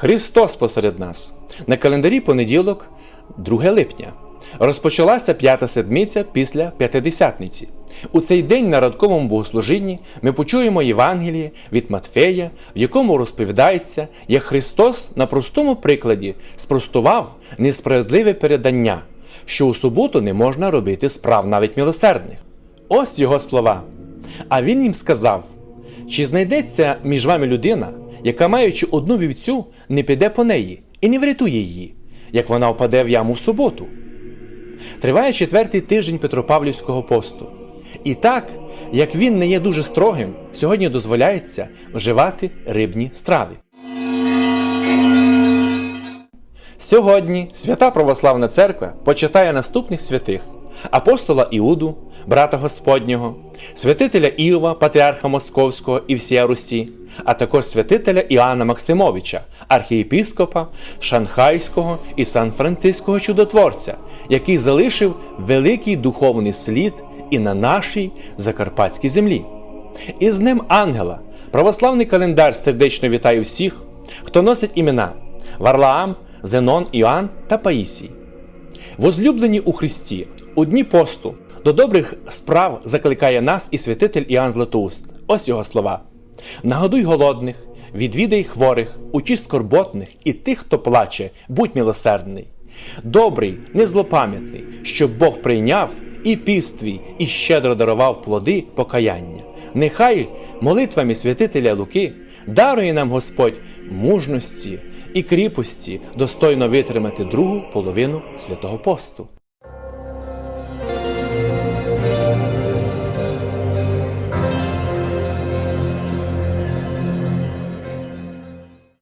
Христос посеред нас. На календарі понеділок, 2 липня. Розпочалася п'ята седмиця після п'ятидесятниці. У цей день на радковому богослужінні ми почуємо Євангеліє від Матфея, в якому розповідається, як Христос на простому прикладі спростував несправедливе передання, що у суботу не можна робити справ навіть милосердних. Ось його слова. А він їм сказав: чи знайдеться між вами людина, яка, маючи одну вівцю, не піде по неї і не врятує її, як вона впаде в яму в суботу? Триває четвертий тиждень Петропавлівського посту. І так, як він не є дуже строгим, сьогодні дозволяється вживати рибні страви. Сьогодні Свята Православна Церква почитає наступних святих: апостола Іуду, брата Господнього, святителя Іова, патріарха Московського і всія Русі, а також святителя Іоанна Максимовича, архієпіскопа Шанхайського і Сан-Франциського чудотворця, який залишив великий духовний слід і на нашій закарпатській землі. І з Днем Ангела православний календар сердечно вітає всіх, хто носить імена Варлаам, Зенон, Іоанн та Паїсій. Возлюблені у Христі, у дні посту до добрих справ закликає нас і святитель Іоанн Златоуст. Ось його слова: Нагодуй голодних, відвідай хворих, учи скорботних і тих, хто плаче, будь милосердний. Добрий, незлопам'ятний, щоб Бог прийняв і піст твій, і щедро дарував плоди покаяння. Нехай молитвами святителя Луки дарує нам Господь мужності і кріпості достойно витримати другу половину святого посту.